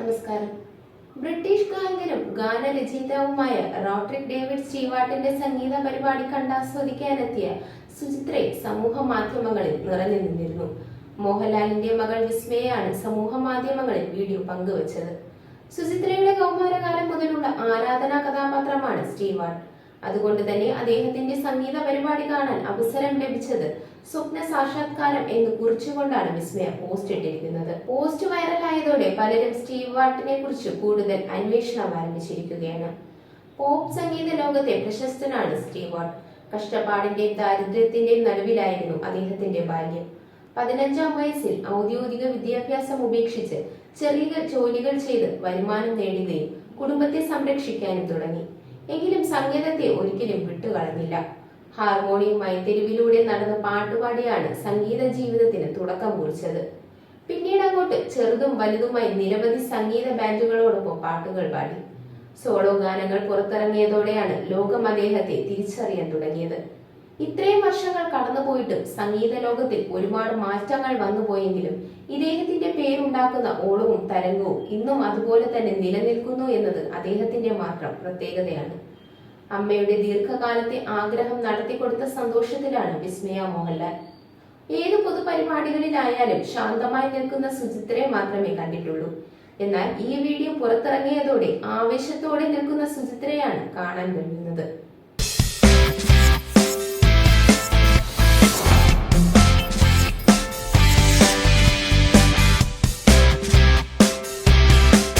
നമസ്കാരം. ബ്രിട്ടീഷ് ഗായകനും ഗാനരചയിതാവുമായ റോട്രിക് ഡേവിഡ് സ്റ്റീവാർട്ടിന്റെ സംഗീത പരിപാടി കണ്ടാസ്വദിക്കാനെത്തിയ സുചിത്രയെ സമൂഹ മാധ്യമങ്ങളിൽ നിറഞ്ഞു നിന്നിരുന്നു. മോഹൻലാലിന്റെ മകൾ വിസ്മയാണ് സമൂഹ മാധ്യമങ്ങളിൽ വീഡിയോ പങ്കുവച്ചത്. സുചിത്രയുടെ കൗമാരകാലം മുതലുള്ള ആരാധനാ കഥാപാത്രമാണ് സ്റ്റീവാർട്ട് അതുകൊണ്ട് തന്നെ അദ്ദേഹത്തിന്റെ സംഗീത പരിപാടി കാണാൻ അവസരം ലഭിച്ചത് സ്വപ്ന സാക്ഷാത്കാരം എന്ന് കുറിച്ചുകൊണ്ടാണ് വിസ്മയ പോസ്റ്റ് ഇട്ടിരിക്കുന്നത്. പോസ്റ്റ് വൈറലായതോടെ പലരും സ്റ്റീവ് വാട്ടിനെ കുറിച്ച് കൂടുതൽ അന്വേഷണം ആരംഭിച്ചിരിക്കുകയാണ്. പോപ്പ് സംഗീത ലോകത്തെ പ്രശസ്തനാണ് സ്റ്റീവ് വാട്ട്. കഷ്ടപ്പാടിന്റെയും ദാരിദ്ര്യത്തിന്റെയും നടുവിലായിരുന്നു അദ്ദേഹത്തിന്റെ ബാല്യം. പതിനഞ്ചാം വയസ്സിൽ ഔദ്യോഗിക വിദ്യാഭ്യാസം ഉപേക്ഷിച്ച് ചെറിയ ജോലികൾ ചെയ്ത് വരുമാനം നേടുകയും കുടുംബത്തെ സംരക്ഷിക്കാനും തുടങ്ങി. എങ്കിലും സംഗീതത്തെ ഒരിക്കലും വിട്ടുകളഞ്ഞില്ല. ഹാർമോണിയവുമായി തെരുവിലൂടെ നടന്ന പാട്ടുപാടിയാണ് സംഗീത ജീവിതത്തിന് തുടക്കം കുറിച്ചത്. പിന്നീട് അങ്ങോട്ട് ചെറുതും വലുതുമായി നിരവധി സംഗീത ബാൻഡുകളോടൊപ്പം പാട്ടുകൾ പാടി. സോളോ ഗാനങ്ങൾ പുറത്തിറങ്ങിയതോടെയാണ് ലോകം അദ്ദേഹത്തെ തിരിച്ചറിയാൻ തുടങ്ങിയത്. ഇത്രയും വർഷങ്ങൾ കടന്നുപോയിട്ടും സംഗീത ലോകത്തിൽ ഒരുപാട് മാറ്റങ്ങൾ വന്നുപോയെങ്കിലും ഇദ്ദേഹത്തിന്റെ പേരുണ്ടാക്കുന്ന ഓളവും തരംഗവും ഇന്നും അതുപോലെ തന്നെ നിലനിൽക്കുന്നു എന്നത് അദ്ദേഹത്തിന്റെ മാത്രം പ്രത്യേകതയാണ്. അമ്മയുടെ ദീർഘകാലത്തെ ആഗ്രഹം നടത്തിക്കൊടുത്ത സന്തോഷത്തിലാണ് വിസ്മയ മോഹൻലാൽ. ഏത് പൊതുപരിപാടികളിലായാലും ശാന്തമായി നിൽക്കുന്ന സുചിത്രയെ മാത്രമേ കണ്ടിട്ടുള്ളൂ. എന്നാൽ ഈ വീഡിയോ പുറത്തിറങ്ങിയതോടെ ആവേശത്തോടെ നിൽക്കുന്ന സുചിത്രയാണ് കാണാൻ കഴിയുന്നത്.